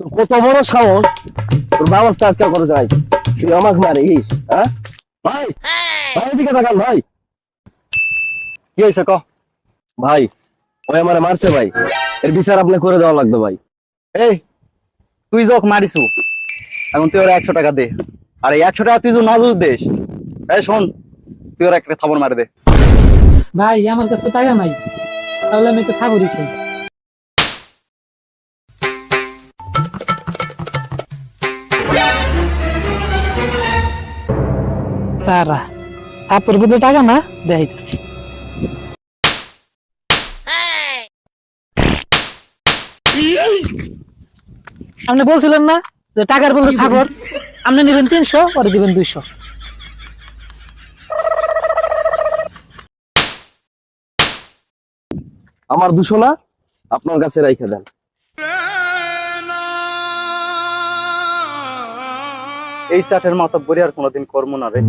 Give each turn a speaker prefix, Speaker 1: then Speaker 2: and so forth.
Speaker 1: কত বড় সাহস? তোর ব্যবস্থা আজকে করে যাই তুই আমাকে মারিস হ্যাঁ? ভাই ভাই এদিকে তাকান ভাই।
Speaker 2: কি হয়েছে ক?
Speaker 1: ভাই ওই আমারে মারছে ভাই। এর বিচার আপনি করে দেওয়া লাগবে ভাই।
Speaker 2: এই তুই যখন মারিছু এখন তুই ওরা একশো টাকা দে। আর এই একশো টাকা তুই যদি না যদি দিস এই শোন তুই ওরা একটা থাপড় মারে দে।
Speaker 3: ভাই আমার কাছে টাকা নাই। তাহলে আমি তো ঠাকুরই তারা। তারপর বুঝে টাকা না দেখাইতেছি আপনি বলছিলেন না যে টাকার বলতে খাবার আপনি নেবেন তিনশো, পরে দিবেন দুইশো।
Speaker 1: আমার দুশো না, আপনার কাছে রাইখে দেন।
Speaker 2: এই চাটের মাথা বড়ি আর কোনোদিন কর্ম না রে।